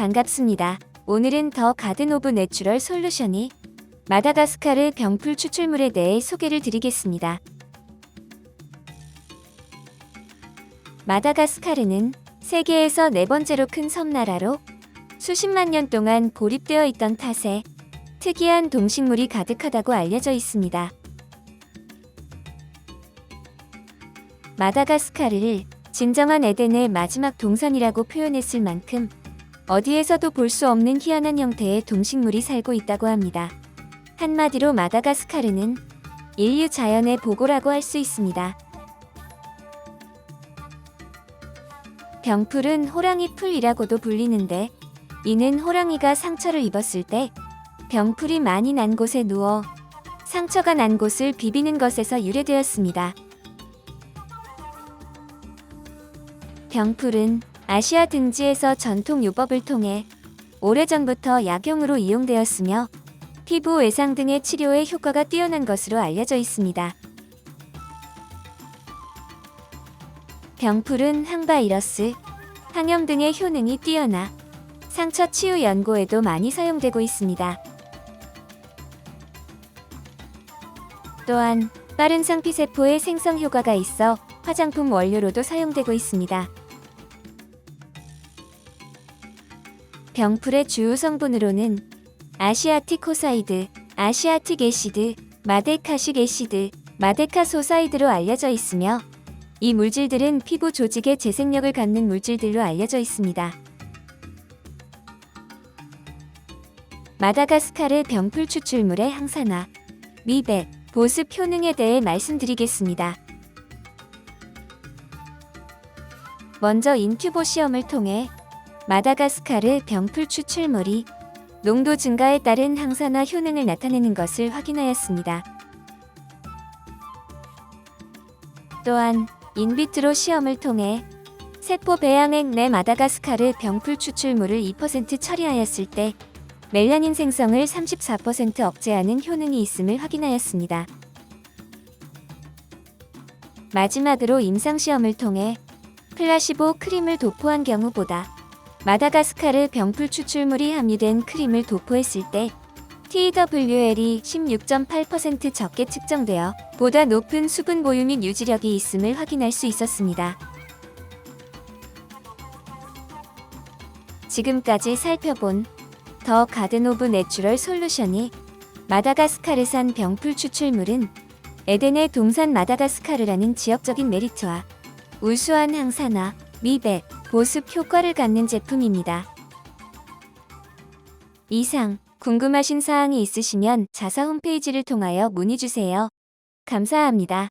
반갑습니다. 오늘은 더 가든 오브 내추럴 솔루션이 마다가스카르 병풀 추출물에 대해 소개를 드리겠습니다. 마다가스카르는 세계에서 네 번째로 큰 섬나라로 수십만 년 동안 고립되어 있던 탓에 특이한 동식물이 가득하다고 알려져 있습니다. 마다가스카르를 진정한 에덴의 마지막 동산이라고 표현했을 만큼 어디에서도 볼 수 없는 희한한 형태의 동식물이 살고 있다고 합니다. 한마디로 마다가스카르는 인류 자연의 보고라고 할 수 있습니다. 병풀은 호랑이 풀이라고도 불리는데 이는 호랑이가 상처를 입었을 때 병풀이 많이 난 곳에 누워 상처가 난 곳을 비비는 것에서 유래되었습니다. 병풀은 아시아 등지에서 전통 요법을 통해 오래전부터 약용으로 이용되었으며 피부 외상 등의 치료에 효과가 뛰어난 것으로 알려져 있습니다. 병풀은 항바이러스, 항염 등의 효능이 뛰어나 상처 치유 연고에도 많이 사용되고 있습니다. 또한 빠른 상피세포의 생성 효과가 있어 화장품 원료로도 사용되고 있습니다. 병풀의 주요 성분으로는 아시아티코사이드, 아시아틱 애시드, 마데카식 애시드, 마데카소사이드로 알려져 있으며 이 물질들은 피부 조직의 재생력을 갖는 물질들로 알려져 있습니다. 마다가스카르 병풀 추출물의 항산화, 미백, 보습 효능에 대해 말씀드리겠습니다. 먼저 인큐보 시험을 통해 마다가스카르 병풀 추출물이 농도 증가에 따른 항산화 효능을 나타내는 것을 확인하였습니다. 또한 인비트로 시험을 통해 세포 배양액 내 마다가스카르 병풀 추출물을 2% 처리하였을 때 멜라닌 생성을 34% 억제하는 효능이 있음을 확인하였습니다. 마지막으로 임상시험을 통해 플라시보 크림을 도포한 경우보다 마다가스카르 병풀 추출물이 함유된 크림을 도포했을 때 TWL이 16.8% 적게 측정되어 보다 높은 수분 보유 및 유지력이 있음을 확인할 수 있었습니다. 지금까지 살펴본 더 가든 오브 내추럴 솔루션이 마다가스카르산 병풀 추출물은 에덴의 동산 마다가스카르라는 지역적인 메리트와 우수한 항산화, 미백, 보습 효과를 갖는 제품입니다. 이상 궁금하신 사항이 있으시면 자사 홈페이지를 통하여 문의 주세요. 감사합니다.